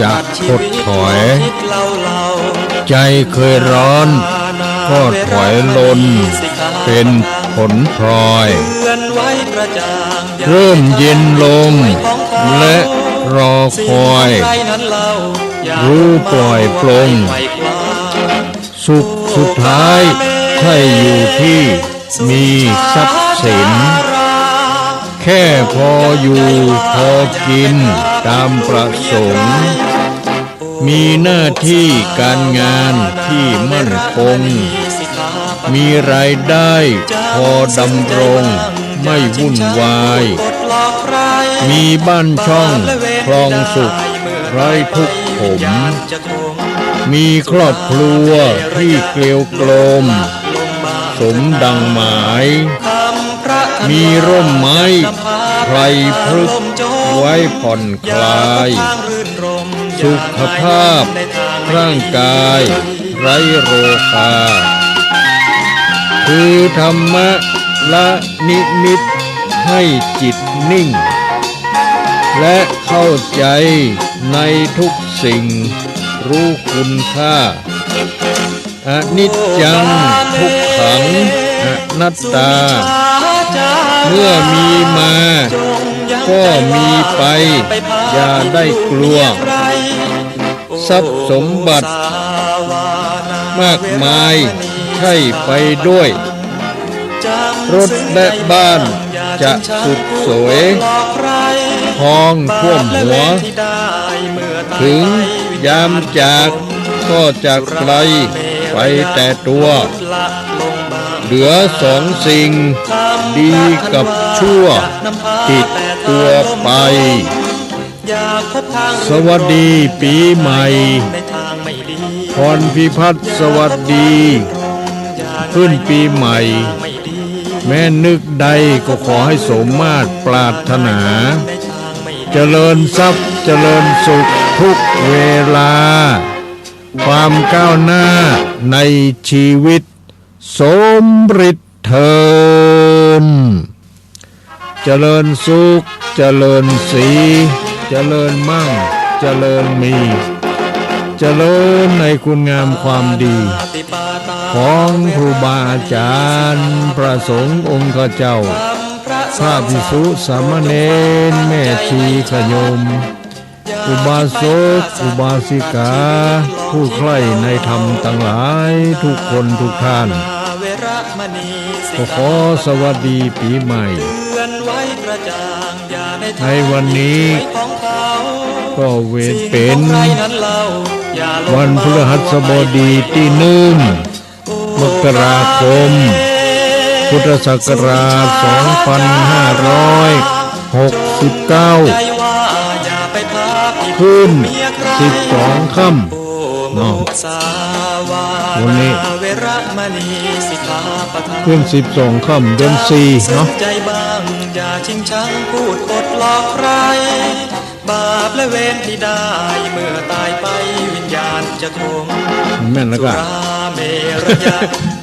จะถดถอยคิดเล่าเล่าใจเคยร้อน ก็ถอยลน เป็นผลพลอยเตือนไว้กระจ่างเริ่มเย็นลง และรอคอยใครนั้นเล่าอย่ารู้ปล่อยปลงไขว่คว้าสุขสุดท้ายใช่อยู่ที่มีทรัพย์สิน แค่พออยู่พอกิน ตามประสงค์ มีหน้าที่การงานที่มั่นคง มีรายได้พอดำรงไม่วุ่นวาย มีบ้านช่องครองสุขไร้ทุกข์ผม มีครอบครัวที่เกลียวกลม สมดังหมาย มีร่มไม้นำพาไพรพฤกษ์ ไว้ผ่อนคลายอพบทางรื่นรมสุขภาพอย่หมในทร่างกาย ไร้โรคา คือธรรมะละนิมิตให้จิตนิ่ง และเข้าใจในทุกสิ่ง รู้คุณค่าอนิจจังทุกขังอนัตตา เมื่อมีมา ก็มีไป อย่าได้กลัว ทรัพย์สมบัติ มากมายใช่ไปด้วย รถและบ้านจะสุดสวยทองท่วมหัว ถึงยามจากก็จากไกลไปแต่ตัว เหลือสองสิ่ง ดีกับชั่วติด ตัวไป สวัสดีปีใหม่พรพิพัฒน์สวัสดี ขึ้นปีใหม่ แม่นึกใดก็ขอให้สมมาตรปรารถนา เจริญทรัพย์เจริญสุขทุกเวลา ความก้าวหน้าในชีวิต สมฤทธิ์เทิน เจริญสุข เจริญสี เจริญมั่ง เจริญมี เจริญในคุณงามความดี ของครูบาอาจารย์พระสงฆ์องค์ข้าเจ้าพระภิกษุสามเณรแม่ชีขยม อุบาสกอุบาสิกา ผู้ใคร่ในธรรมทั้งหลายทุกคนทุกท่านขอขอสวัสดีปีใหม่ ในวันนี้ก็เวรเป็น วันพฤหัสบดีที่หนึ่งมกราคม พุทธศักราช 2569 ขึ้น 12 ค่ำเนาะวันนี้ขึ้น12ค่ำเดือน4เนาะใจบ้าง อย่าชิงชังพูดกดหลอกใคร บาปและเวรที่ได้ เมื่อตายไปวิญญาณจะคงแม่นแล้วก็สุราเมรยะ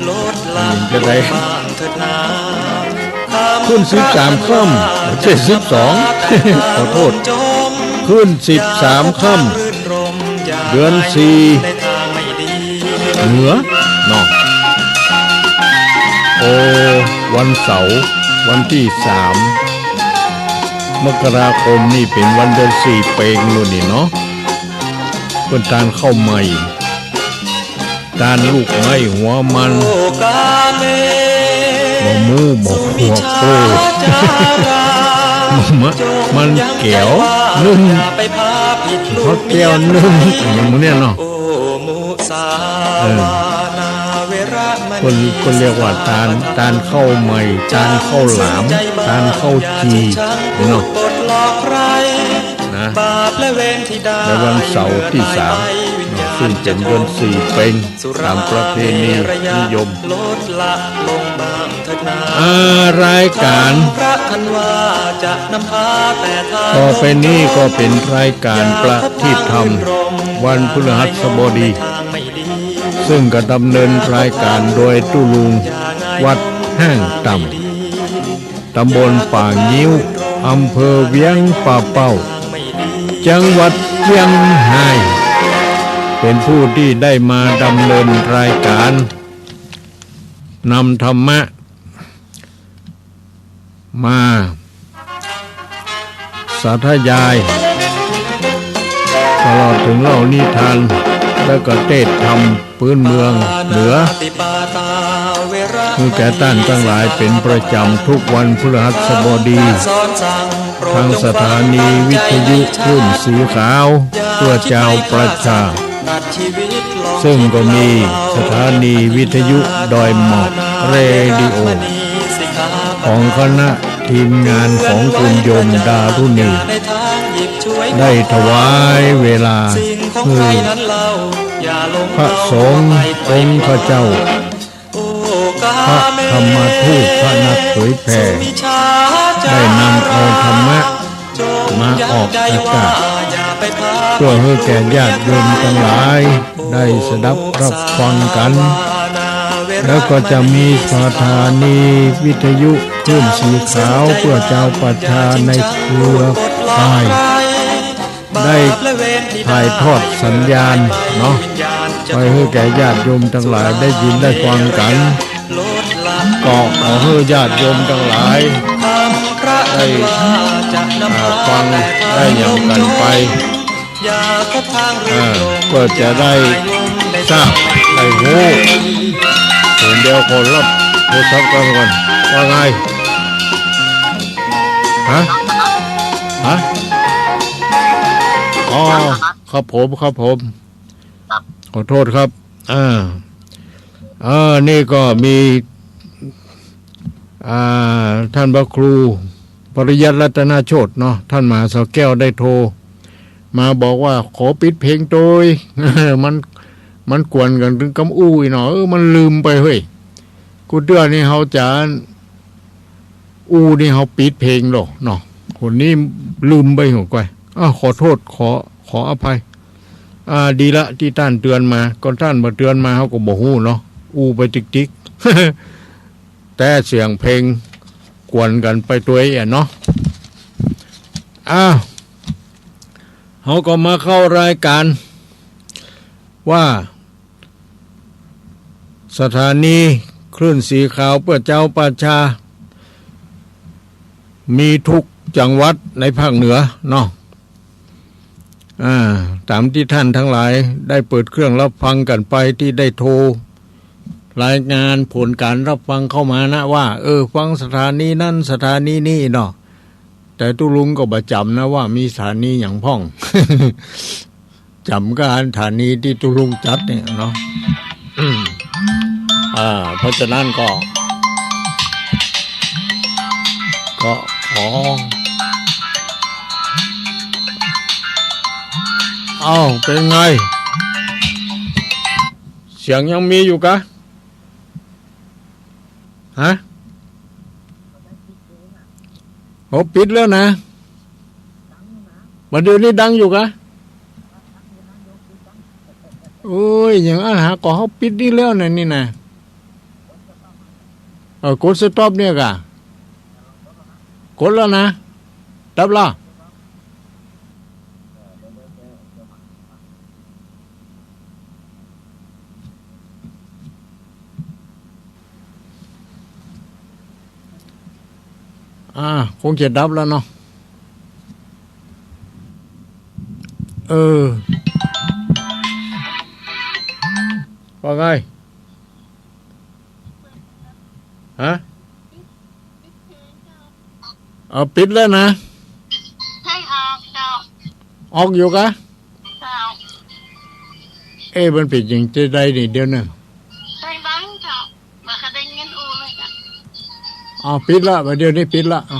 ลดละจะได้บ้างเถิดนาขึ้น13ค่ำเจ็ดสิบสองขอโทษจมขึ้น13ค่ำรื่นรมอย่าเดือนสี่ในทางไม่ดีเหนือเนาะโอวันเสาร์ วันที่สามมกราคมนี่เป็นวันเดือนสี่เปงนู่นนี่เนาะเป็นการเข้าใหม่การลูกไม้หัวมันโอกาเมบ่มูบ่หัวโคจารามะมันแก้วนึ่งอย่าไปพาผิดลูเพราะกแก้วนึ่งอย่างมันเนี่ยเนาะโอ้มุ คนณีคนเรียกว่าตาลตาลเข้าใหม่ตาลเข้าหลาม ตาลเข้าจีเนาะกดหลอกใครนะบาปและเวรที่ได้ในวันเสาร์ที่สามวิญญาณซึ่งเป็นเดือนสี่เป็งตามประเพณีนิยมลดละลงบางเถิดนาอารายการพระทันว่าจะนำพาแต่ทางต่อไปนี้ก็เป็นรายการประทีปธรรม วันพฤหัสบดี ซึ่งก็ดำเนินรายการโดยตุลุง วัดแห้งต่ำตำบลป่างิ้วอำเภอเวียงป่าเป้า จังหวัดเชียงไฮ้เป็นผู้ที่ได้มาดำเนินรายการนำธรรมะ มา สาธยาย ตลอดถึงเล่านิทาน แล้วก็เทศธรรมพื้นเมืองเหนือคือแก่ต้านทั้งหลายเป็นประจำทุกวันพฤหัสบดีทางสถานีวิทยุคลื่นสีขาวเพื่อเจ้าประชา ซึ่งก็มีสถานีวิทยุดอยหมอกเรดิโอ ของคณะทีมงานของคุณโยมดารุณี ได้ถวายเวลา คือพระสงฆ์องค์ข้าเจ้า พระธรรมทูตพระนักเผยแผ่ได้นำเอาธรรมะมาออกอากาศเพื่อให้แก่ญาติโยมทั้งหลาย ได้สดับรับฟังกัน แล้วก็จะมีสถานีวิทยุคลื่นสีขาวเพื่อเจ้าประชาในเครือข่าย ได้ถ่ายทอดสัญญาณเนาะไปให้แก่ญาติโยมทั้งหลายได้ยินได้ฟังกันก็ขอให้ญาติโยมทั้งหลายได้ฟังได้อย่างกันไปก็จะได้ทราบได้รู้ถึงเดียวคนรับโทรศัพท์กันก่อนว่าไงฮะฮะ อ๋อครับผมครับผมขอโทษครับ อ่าอ่านี่ก็มี อ่า ท่านพระครู ปริยัติรัตนาโชตเนาะท่านมหาสาวแก้วได้โทร มาบอกว่าขอปิดเพลงโดยมันมันกวนกันถึงกำอู้อีหนอเออมันลืมไปเฮ้ยกูเดือนนี่เขาจะอู้นี่เขาปิดเพลงหรอกเนาะคนนี้ลืมไปหัวก้อย อ้าวขอโทษขอขออภัย อ่า ดีละที่ท่านเตือนมาก่อนท่านมาเตือนมาเขาก็บอกหูเนาะอู้ไปจิกจิกแต่เสียงเพลงกวนกันไปตัวเองเนาะอ้าวเขาก็มาเข้ารายการ ว่า สถานีคลื่นสีขาวเพื่อเจ้าประชา มีทุกจังหวัดในภาคเหนือเนาะ ตามที่ท่านทั้งหลายได้เปิดเครื่องรับฟังกันไปที่ได้โทร รายงานผลการรับฟังเข้ามานะว่า เออ ฟังสถานีนั่นสถานีนี่เนาะแต่ตุลุงก็ประจำนะว่ามีสถานีอย่างพ่องจำการสถานีที่ตุลุงจัดเนี่ยเนาะอ่า เพราะฉะนั้นก็ ก็ขอ อาเป็นไง เสียงยังมีอยู่กะฮะโอ้ปิดแล้วนะมาเดี๋ยวนี้ดังอยู่กะโอ้ยอย่างอาหาก็เขาปิดนี่แล้วนะนี่นะเออกดสต็อปเนี่ยกะกดแล้วนะดับละ อ่า คงจะดับแล้วเนาะเออว่าไงฮะเอาปิดแล้วนะให้ออกเจ้าออกอยู่กะเจ้าเอ้มันปิดอย่างจะได้นี่เดียวนึงใส่บังเจ้ามาคได้เงินอูเลยจ้ะเอาปิดละมาเดี๋ยวนี้ปิดละเอ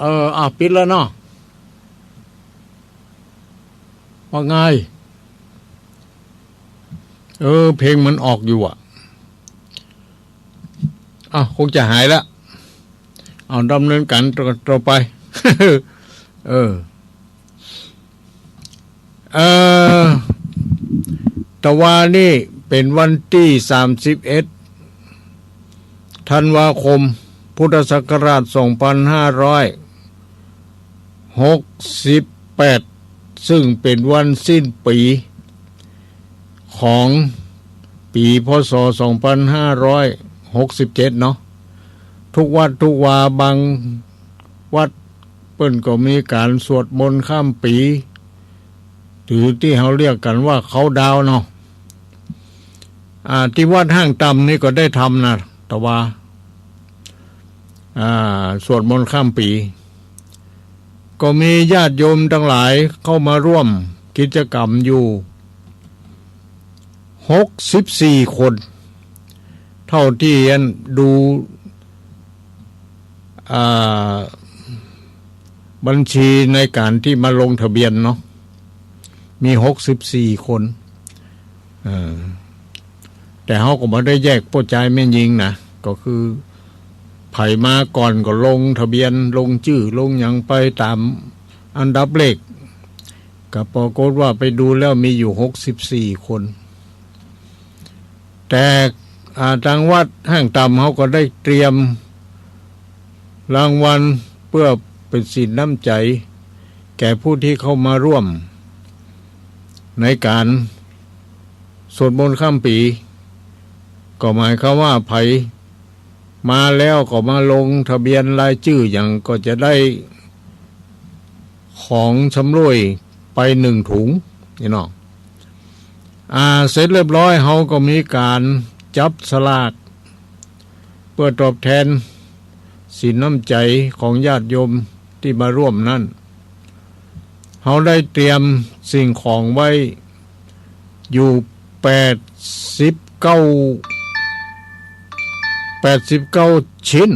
เอออ่าปิดแล้วเนาะว่าไง เออ เพลงมันออกอยู่อะอะคงจะหายแล้วเอาดำเนินการต่อตอไป เออ เออต่ว่านี่เป็นวันที่สามสิบเอ็ดธันวาคม พุทธศักราชสองพันห้าร้อย 2568ซึ่งเป็นวันสิ้นปี ของปีพศ 2567 เนาะทุกวัดทุกวาบางวัดเปิ้นก็มีการสวดมนต์ข้ามปีหรือที่เขาเรียกกันว่าเขาดาวเนาะอ่าที่วัดห้างตำนี่ก็ได้ทำนะแต่ว่าอ่าสวดมนต์ข้ามปี ก็มีญาติโยมทั้งหลายเข้ามาร่วมกิจกรรมอยู่หกสิบสี่คน เท่าที่อันดูบัญชีในการที่มาลงทะเบียนเนาะมีหกสิบสี่คนแต่เขาก็ไม่ได้แยกป้ใจายแม่นยิงนะ ก็คือ ไผ่มาก่อนก็ลงทะเบียนลงชื่อลงอย่างไปตามอันดับเลขกับปรากฏว่าไปดูแล้วมีอยู่หกสิบสี่คน แต่อาทางวัดห้างต่ำเขาก็ได้เตรียม รางวัลเพื่อเป็นสินน้ำใจ แก่ผู้ที่เข้ามาร่วม ในการสวดมนต์ข้ามปี ก็หมายความว่าไผ มาแล้วก็มาลงทะเบียนรายชื่ออย่างก็จะได้ของชำร่วยไปหนึ่งถุงนี่เนาะอ่าเสร็จเรียบร้อยเขาก็มีการจับสลากเพื่อตอบแทนสินน้ำใจของญาติโยมที่มาร่วมนั่นเขาได้เตรียมสิ่งของไว้อยู่แปดสิบเก้า แปดสิบเก้าชิ้น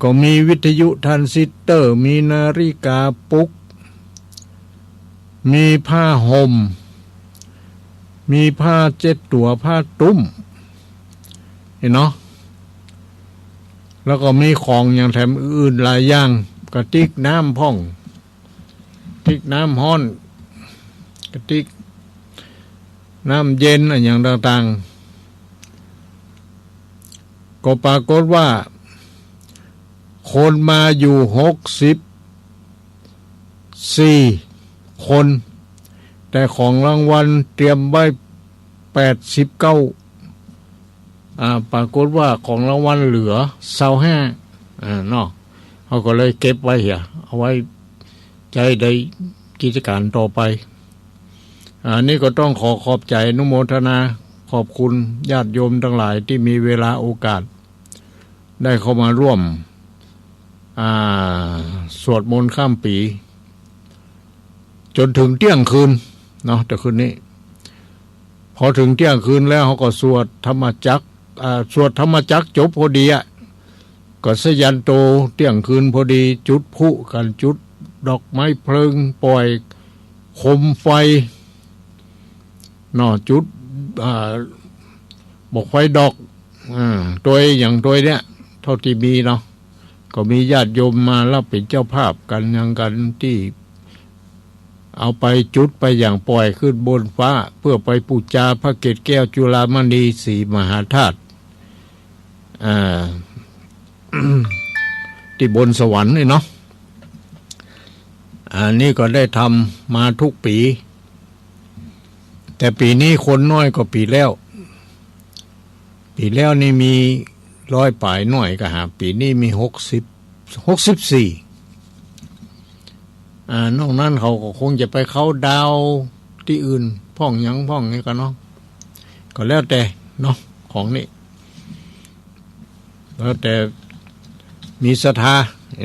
ก็มีวิทยุทรานซิเตอร์ มีนาฬิกาปลุก มีผ้าหม่ม มีผ้าเจ็ดตัวผ้าตุ้มเห็นเนาะแล้วก็มีของอย่างแถมอื่นหลายอย่างกระติกน้ำพ่องกระติกน้ำห้อน กระติกน้ำเย็นอะไรอย่างต่างๆ ก็ปรากฏว่า คนมาอยู่หกสิบสี่คน แต่ของรางวัลเตรียมไว้แปดสิบเก้าปรากฏว่าของรางวัลเหลือเศร้าห้าอ่าเนาะเขาก็เลยเก็บไว้เหียเอาไว้ใจได้กิจการต่อไป อันนี้ก็ต้องขอขอบใจนุโมทนาขอบคุณญาติโยมทั้งหลายที่มีเวลาโอกาส ได้เข้ามาร่วมสวดมนต์ข้ามปี จนถึงเที่ยงคืนเนาะแต่คืนนี้ พอถึงเที่ยงคืนแล้วเขาก็สวดธรรมจักสวดธรรมจักจบพอดีอะก็สยันโตเที่ยงคืนพอดีจุดพุกันจุดดอกไม้เพลิงปล่อยคมไฟนอจุดบอกไฟดอกอตัวอย่างตัวเนี้ย ท่าที่มีเนาะก็มีญาติโยมมาแล้วเป็นเจ้าภาพกันยังกันที่ เอาไปจุดไปอย่างปล่อยขึ้นบนฟ้า เพื่อไปปูจาพระเกศแก้วจุฬามณีสีมหาธาตุที่บนสวรรค์นี่เนาะอันนี้ก็ได้ทำมาทุกปี แต่ปีนี้คนน้อยกว่าปีแล้ว ปีแล้วนี่มี ร้อยป่ายหน่อยก็หาปีนี้มีหกสิบหกสิบสี่อ่านอกนั้นเขาก็คงจะไปเข้าดาวที่อื่นพ่องยังพ่องนี่ก็เนาะก็แล้วแต่เนาะของนี่แล้วแต่มีศรัทธา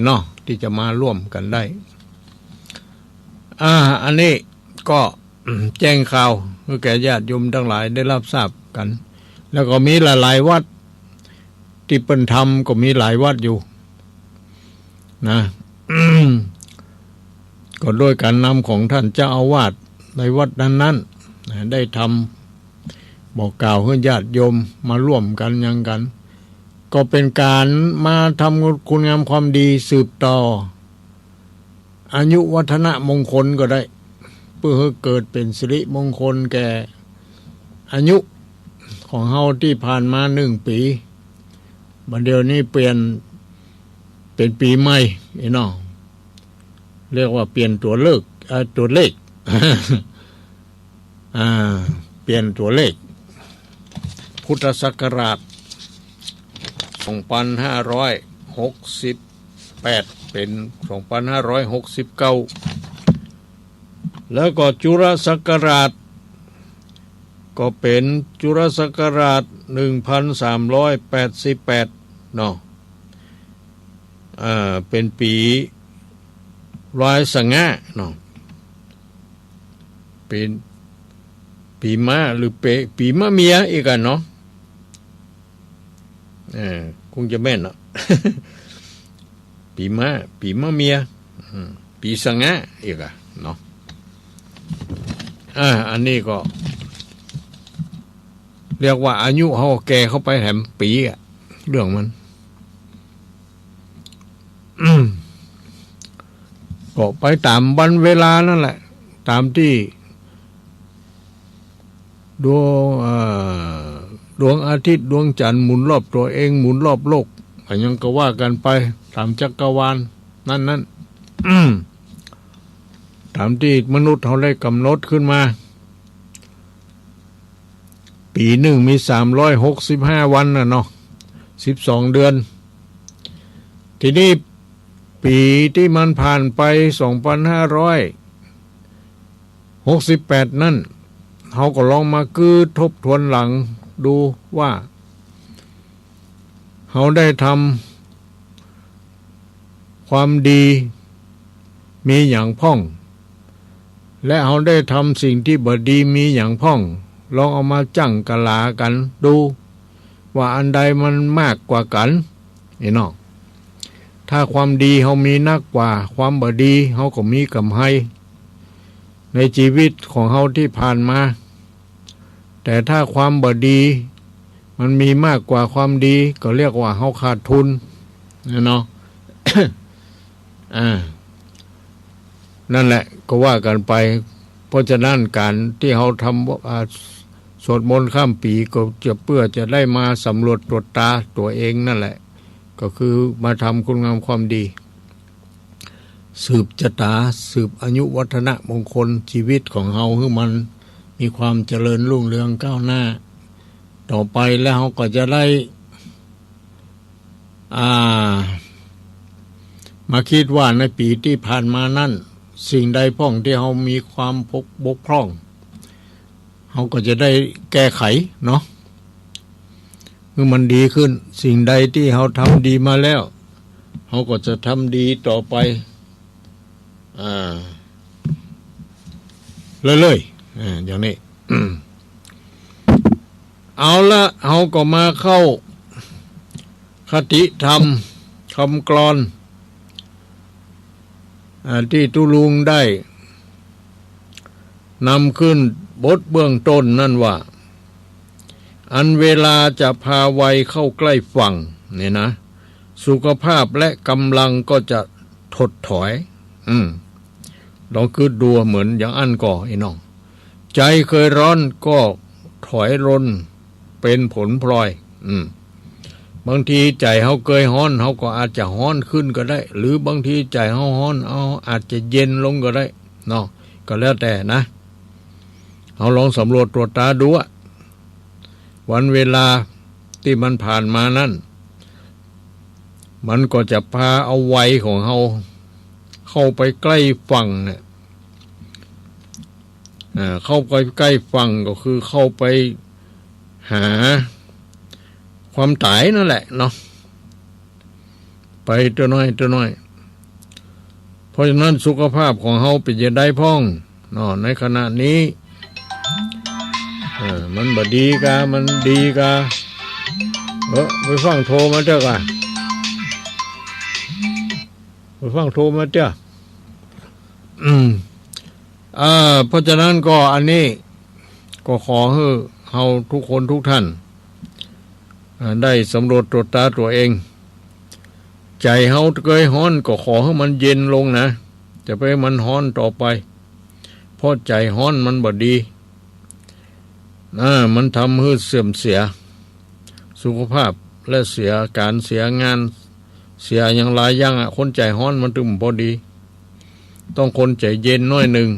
เนาะที่จะมาร่วมกันได้ อ่า อันนี้ก็แจ้งข่าวเพื่อแก่ญาติโยมทั้งหลายได้รับทราบกัน แล้วก็มีหลายๆวัด ที่เป็นธรรมก็มีหลายวัดอยู่ นะก็โดยการนำของท่านเจ้าอาวาสในวัดนั้นๆนได้ทำบอกกล่าวให้ญาติโยมมาร่วมกันยังกัน ก็เป็นการมาทำคุณงามความดีสืบต่อ อายุวัฒนมงคลก็ได้ เพื่อให้เกิดเป็นสิริมงคลแก่อายุของเฮาที่ผ่านมาหนึ่งปี บันเดียวนี้เปลี่ยนเป็นปีใหม่ไอ้น้องเรียกว่าเปลี่ยนตัวเลิกเอ่อตัวเลขเปลี่ยนตัวเลข พุทธศักราช 2568 เป็น 2569 แล้วก็จุลศักราช ก็เป็นจุลศักราช 1388เนาะอ่าเป็นปีร้อยสังหะเนาะเป็นปีมาหรือเปปีมะเมียอีกกันเนาะเออคงจะแม่นเนาะปีมาปีมะเมียอืมปีสังหะอีกอะเนาะอ่าอันนี้ก็ เรียกว่าอายุเขาแก่เข้าไปแถมปีอะเรื่องมันก็ไปตามวันเวลานั่นแหละ ตามที่ดวงเอ่อดวงอาทิตย์ดวงจันทร์หมุนรอบตัวเองหมุนรอบโลกอันยังก็ว่ากันไปตามจักรวาลนั่นนั่นตามที่มนุษย์เขาได้กำหนดขึ้นมา ปีหนึ่งมีสามร้อยหกสิบห้าวันนะเนาะสิบสองเดือน ทีนี้ปีที่มันผ่านไปสองพันห้าร้อยหกสิบแปดนั่นเขาก็ลองมาคือทบทวนหลังดูว่าเขาได้ทำความดีมีอย่างพ่อง และเขาได้ทำสิ่งที่บดีมีอย่างพ่อง ลองเอามาจั่งกะลากันดู ว่าอันใดมันมากกว่ากันไอ้น้องถ้าความดีเขามีนักกว่า ความบดีเขาก็มีกำให้ในชีวิตของเขาที่ผ่านมา แต่ถ้าความบดี มันมีมากกว่าความดีก็เรียกว่าเขาขาดทุนนะเนาะอ่านั่นแหละก็ว่ากันไป เพราะฉะนั้นการที่เขาทำอ่า สวดมนต์ข้ามปีก็จะเพื่อจะได้มาสำรวจตรวจตาตัวเองนั่นแหละ ก็คือมาทำคุณงามความดี สืบชะตาสืบอายุวัฒนะมงคลชีวิตของเฮาให้มันมีความเจริญรุ่งเรืองก้าวหน้า ต่อไปแล้วเขาก็จะได้อ่ามาคิดว่าในปีที่ผ่านมานั่น สิ่งใดพ้องที่เขามีความพกบกพร่อง เขาก็จะได้แก้ไขเนาะเมื่อมันดีขึ้น สิ่งใดที่เขาทำดีมาแล้วเขาก็จะทำดีต่อไปอ่าเรื่อยๆอ่าอย่างนี้เอาละเขาก็มาเข้า คติธรรมคำกรอนอที่ตุลุงได้นำขึ้น บทเบื้องต้นนั่นว่า อันเวลาจะพาไวยเข้าใกล้ฝั่งเนี่ยนะ สุขภาพและกำลังก็จะถดถอย อืมลองคือดูเหมือนอย่างอันก่อไอ้น้อง ใจเคยร้อนก็ถอยรนเป็นผลพลอย อืมบางทีใจเขาเคยฮ้อนเขาก็อาจจะฮ้อนขึ้นก็ได้ หรือบางทีใจเขาฮ้อนเอาอาจจะเย็นลงก็ได้เนาะก็แล้วแต่นะ เอาลองสำรวจตรวจตาดูอะวันเวลาที่มันผ่านมานั่น มันก็จะพาเอาไวของเขาเข้าไปใกล้ฝั่งเนี่ยอ่าเข้าไปใกล้ฝั่งก็คือเข้าไปหาความตายนั่นแหละเนาะไปตัวน้อยตัวน้อย เพราะฉะนั้นสุขภาพของเขาเป็นจะได้พ้องเนาะในขณะนี้ ออมันบดีกามันดีกาเออไปฟังโทรมาเจ้ากะไปฟังโทรมาเจ้าอืมอ่าเพราะฉะนั้นก็อันนี้ก็ขอให้เฮาทุกคนทุกท่าน ได้สำรวจตรวจตาตัวเอง ใจเฮาเคยฮ้อนก็ขอให้มันเย็นลงนะ จะไปมันฮ้อนต่อไป เพราะใจฮ้อนมันบดี นะมันทำให้เสื่อมเสีย สุขภาพและเสียการเสียงานเสียอย่างหลายอย่างอะคนใจฮ้อนมันถึงพอดี ต้องคนใจเย็นน้อยหนึ่ง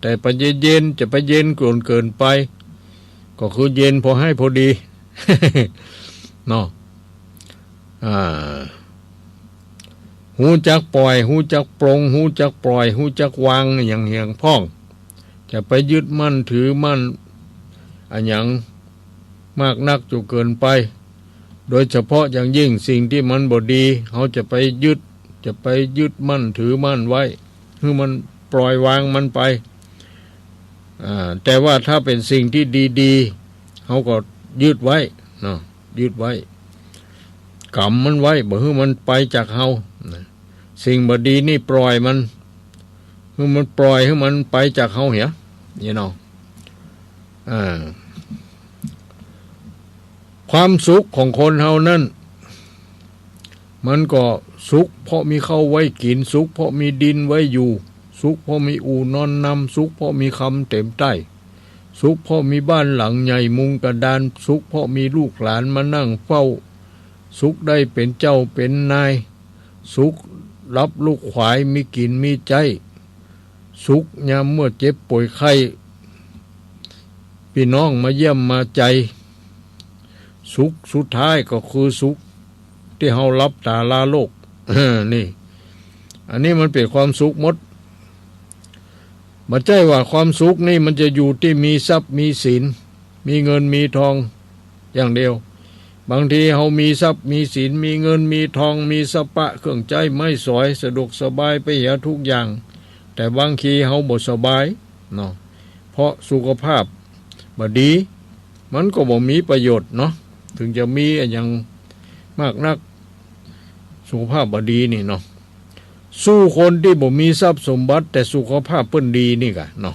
แต่ไปเย็นจะไปเย็นเกินเกินไป ก็คือเย็นพอให้พอดีเนาะอ่าหูจักปล่อย หูจักปรงหูจักปล่อย หูจักวางอย่างเหียงพ้อง จะไปยึดมั่นถือมั่น อันย่างมากนักจนเกินไป โดยเฉพาะอย่างยิ่งสิ่งที่มันบดีเขาจะไปยึดจะไปยึดมั่นถือมั่นไว้คือมันปล่อยวางมันไปแต่ว่าถ้าเป็นสิ่งที่ดีๆเขาก็ยึดไว้นะยึดไว้กำมันไว้บ่ให้มันไปจากเฮาสิ่งบดีนี่ปล่อยมันคือมันปล่อยให้มันไปจากเฮาเหียนี่เนาะอ่า ความสุขของคนเฮานั้นมันก็สุข เพราะมีข้าวไว้กินสุข เพราะมีดินไว้อยู่ สุขเพราะมีอู่นอนนำสุขเพราะมีคำเต็มใต้สุขเพราะมีบ้านหลังใหญ่มุงกระดาน สุขเพราะมีลูกหลานมานั่งเฝ้า สุขได้เป็นเจ้าเป็นนาย สุขรับลูกขวายมีกินมีใจ สุขยามเมื่อเจ็บป่วยไข้ พี่น้องมาเยี่ยมมาใจ สุขสุดท้ายก็คือสุข ที่เฮารับตาลาโลกนี่ อันนี้มันเป็นความสุขมดมาใจว่าความสุขนี่มันจะอยู่ที่มีทรัพย์มีสิน มีเงินมีทองอย่างเดียว บางทีเฮามีทรัพย์มีสิน มีเงินมีทอง มีสปะเครื่องใจไม่สอยสะดวกสบายไปเหียทุกอย่าง แต่บางทีเฮาบ่สบายเนาะเพราะสุขภาพ บดี มันก็บ่มีประโยชน์เนาะถึงจะมีอย่างมากนักสุขภาพบดีนี่เนาะสู้คนที่บ่มีทรัพย์สมบัติ แต่สุขภาพเปิ้นดีนี่กะเนาะ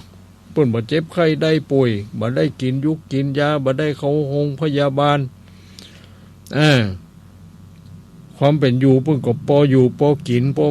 เปิ้นบ่เจ็บไข้ได้ป่วยบ่ได้กินยุกกินยาบ่ได้เข้าโรงพยาบาลอ่าความเป็นอยู่เปิ้นก็พออยู่พอกินพอ